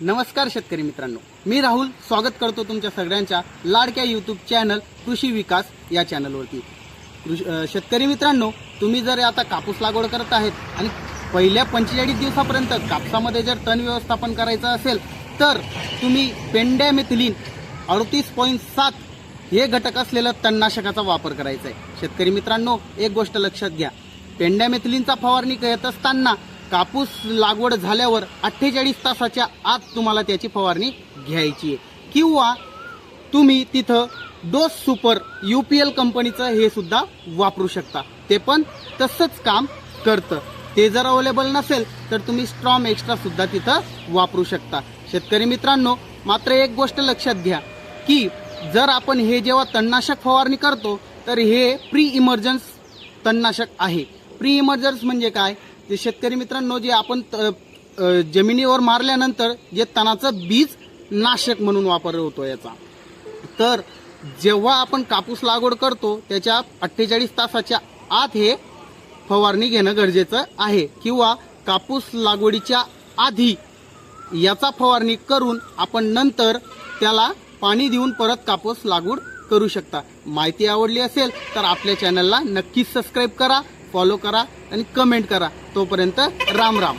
नमस्कार शेतकरी मित्रांनो. मी राहुल स्वागत करतो तुमच्या सगळ्यांच्या लाडक्या यूट्यूब चॅनल कृषी विकास या चॅनलवरती कृषी शेतकरी मित्रांनो तुम्ही जर आता कापूस लागवड करत आहेत आणि पहिल्या पंचेचाळीस दिवसापर्यंत कापसामध्ये जर तण व्यवस्थापन करायचं असेल तर तुम्ही पेंडॅमेथिलीन अडतीस पॉईंट सात हे घटक असलेलं तणनाशकाचा वापर करायचा आहे. शेतकरी मित्रांनो एक गोष्ट लक्षात घ्या. पेंडॅमेथिलीनचा फवारणी करत असताना कापूस लागवड झाल्यावर अठ्ठेचाळीस तासाच्या आत तुम्हाला त्याची फवारणी घ्यायची आहे. किंवा तुम्ही तिथं dose super U P L कंपनीचं हे सुद्धा वापरू शकता. ते पण तसंच काम करतं. ते जर अवेलेबल नसेल तर तुम्ही स्ट्रॉम एक्स्ट्रा सुद्धा तिथं वापरू शकता. शेतकरी मित्रांनो मात्र एक गोष्ट लक्षात घ्या की जर आपण हे जेव्हा तणनाशक फवारणी करतो तर हे प्री इमर्जन्स तणनाशक आहे. प्री इमर्जन्स म्हणजे काय? ते शेतकरी मित्रांनो जे आपण त- जमिनीवर मारल्यानंतर जे तणाचं बीज नाशक म्हणून वापर होतो याचा. तर जेव्हा आपण कापूस लागवड करतो त्याच्या अठ्ठेचाळीस तासाच्या आत हे फवारणी घेणं गरजेचं आहे. किंवा कापूस लागवडीच्या आधी याचा फवारणी करून आपण नंतर त्याला पाणी देऊन परत कापूस लागवड करू शकता. माहिती आवडली असेल तर आपल्या चॅनलला नक्कीच सबस्क्राईब करा. फॉलो करा आणि कमेंट करा. तोपर्यंत राम राम.